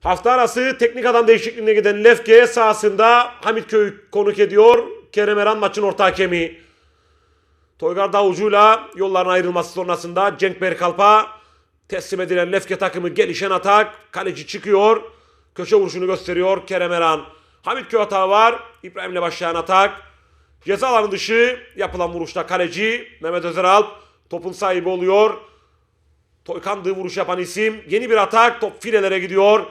Hafta arası teknik adam değişikliğine giden Lefke sahasında Hamitköy konuk ediyor. Kerem Eren maçın orta hakemi. Toygar Davucu'yla yolların ayrılması sonrasında Cenk Berkalp'a teslim edilen Lefke takımı gelişen atak. Kaleci çıkıyor. Köşe vuruşunu gösteriyor Kerem Eren. Hamitköy hata var. İbrahim'le başlayan atak. Ceza alanı dışı yapılan vuruşta kaleci Mehmet Özeralp topun sahibi oluyor. Toykandığı vuruş yapan isim. Yeni bir atak. Top filelere gidiyor.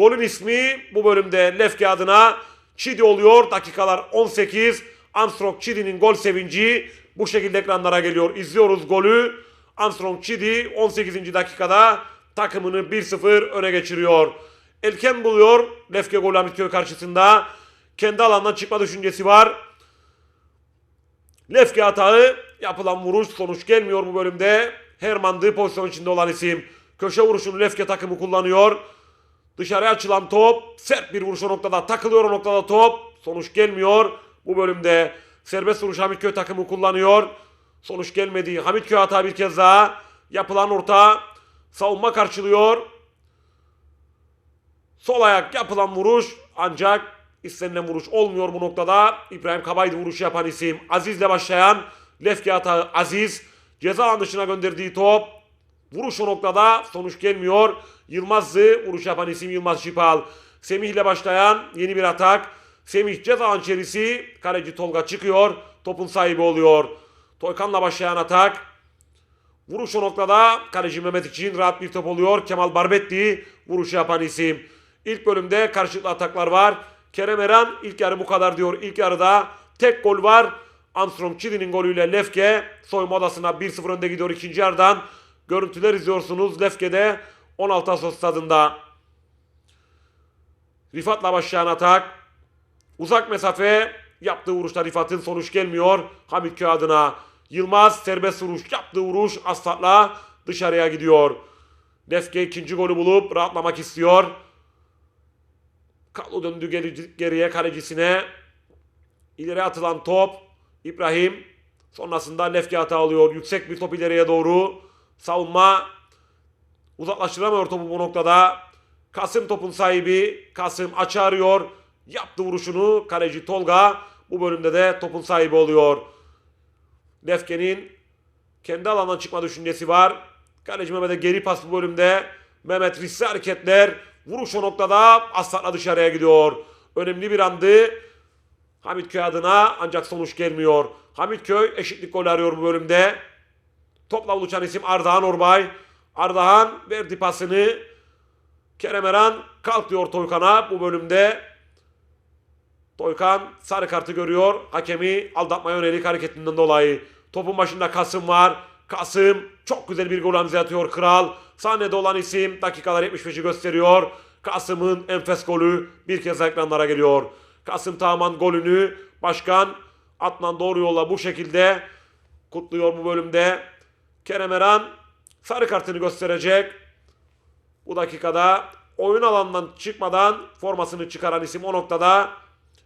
Golün ismi bu bölümde Lefke adına Çidi oluyor. Dakikalar 18. Armstrong Çidi'nin gol sevinci bu şekilde ekranlara geliyor. İzliyoruz golü. Armstrong Çidi 18. dakikada takımını 1-0 öne geçiriyor. Elken buluyor Lefke gol Hamitköy karşısında. Kendi alandan çıkma düşüncesi var. Lefke hatağı yapılan vuruş sonuç gelmiyor bu bölümde. Herman'dı pozisyon içinde olan isim. Köşe vuruşunu Lefke takımı kullanıyor. Dışarıya açılan top sert bir vuruş o noktada takılıyor o noktada top. Sonuç gelmiyor bu bölümde. Serbest vuruş Hamitköy takımı kullanıyor. Sonuç gelmedi. Hamitköy hata bir kez daha. Yapılan orta savunma karşılıyor. Sol ayak yapılan vuruş ancak istenilen vuruş olmuyor bu noktada. İbrahim Kabaydı vuruş yapan isim. Aziz'le başlayan Lefke hata Aziz. Ceza alan dışına gönderdiği top. Vuruş o noktada sonuç gelmiyor. Yılmaz'ı vuruş yapan isim Yılmaz Şipal. Semih'le başlayan yeni bir atak. Semih ceza içerisi. Kaleci Tolga çıkıyor. Topun sahibi oluyor. Toykan'la başlayan atak. Vuruş o noktada kaleci Mehmet için rahat bir top oluyor. Kemal Barbetti vuruş yapan isim. İlk bölümde karşılıklı ataklar var. Kerem Eren ilk yarı bu kadar diyor. İlk yarıda tek gol var. Armstrong Çidi'nin golüyle Lefke soyunma odasına 1-0 önde gidiyor ikinci yarıdan. Görüntüler izliyorsunuz Lefke'de 16 Ağustos stadında. Rifat'la başlayan atak. Uzak mesafe yaptığı vuruşta Rifat'ın sonuç gelmiyor. Hamitköy adına. Yılmaz serbest vuruş yaptığı vuruş Aslat'la dışarıya gidiyor. Lefke ikinci golü bulup rahatlamak istiyor. Kadro döndü geri, geriye kalecisine. İleri atılan top. İbrahim. Sonrasında Lefke hata alıyor. Yüksek bir top ileriye doğru. Savunma. Uzaklaştıramıyor topu bu noktada. Kasım topun sahibi. Kasım açı arıyor. Yaptı vuruşunu. Kaleci Tolga. Bu bölümde de topun sahibi oluyor. Lefke'nin kendi alandan çıkma düşüncesi var. Kaleci Mehmet'e geri pas bu bölümde. Mehmet riskli hareketler. Vuruş o noktada Aslat'la dışarıya gidiyor. Önemli bir andı. Hamitköy adına ancak sonuç gelmiyor. Hamitköy eşitlik golü arıyor bu bölümde. Topla buluşan isim Ardahan Orbay. Ardahan verdi pasını. Kerem Eren kalk diyor Toykan'a bu bölümde. Toykan sarı kartı görüyor. Hakemi aldatmaya yönelik hareketinden dolayı. Topun başında Kasım var. Kasım çok güzel bir gol hamze atıyor Kral. Sahnede olan isim dakikalar 75'i gösteriyor. Kasım'ın enfes golü bir kez ekranlara geliyor. Kasım Tağman golünü başkan Atman doğru yolla bu şekilde kutluyor bu bölümde. Kerem Eren sarı kartını gösterecek. Bu dakikada oyun alanından çıkmadan formasını çıkaran isim o noktada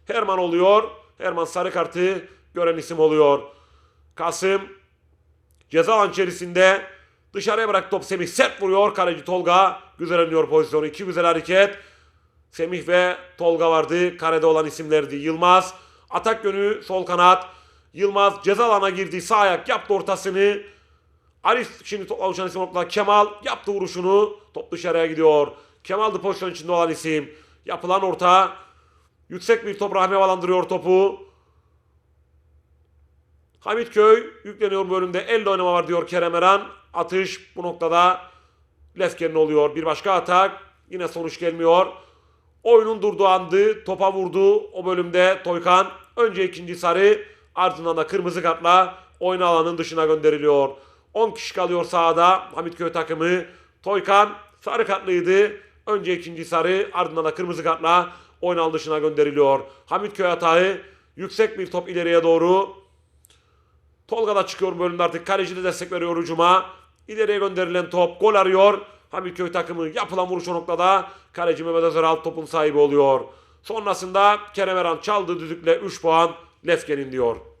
Herman oluyor. Herman sarı kartı gören isim oluyor. Kasım ceza alan içerisinde dışarıya bırak top Semih sert vuruyor. Kaleci Tolga güzel önlüyor pozisyonu. İki güzel hareket. Semih ve Tolga vardı. Karede olan isimlerdi. Yılmaz atak yönü sol kanat. Yılmaz ceza alana girdi. Sağ ayak yaptı ortasını. Arif şimdi topla uçan isim noktada. Kemal yaptı vuruşunu. Top dışarıya gidiyor. Kemal da pozisyon içinde olan isim. Yapılan orta. Yüksek bir top Rahmi havalandırıyor topu. Hamitköy yükleniyor bölümde. Elle oynama var diyor Kerem Eren. Atış bu noktada Lefke'nin oluyor. Bir başka atak. Yine sonuç gelmiyor. Oyunun durduğu andı. Topa vurdu. O bölümde Toykan. Önce ikinci sarı. Ardından da kırmızı kartla oyun alanının dışına gönderiliyor. 10 kişi kalıyor sahada. Hamitköy takımı. Toykan sarı kartlıydı. Önce ikinci sarı. Ardından da kırmızı kartla oyun alanı dışına gönderiliyor. Hamitköy hatağı. Yüksek bir top ileriye doğru. Tolga da çıkıyor bölümde artık. Kaleci de destek veriyor hücuma. İleriye gönderilen top gol arıyor. Hamitköy takımı yapılan vuruş o noktada. Kaleci Mehmet Özeral topun sahibi oluyor. Sonrasında Kerem Eren çaldığı düdükle 3 puan Lefke'nin diyor.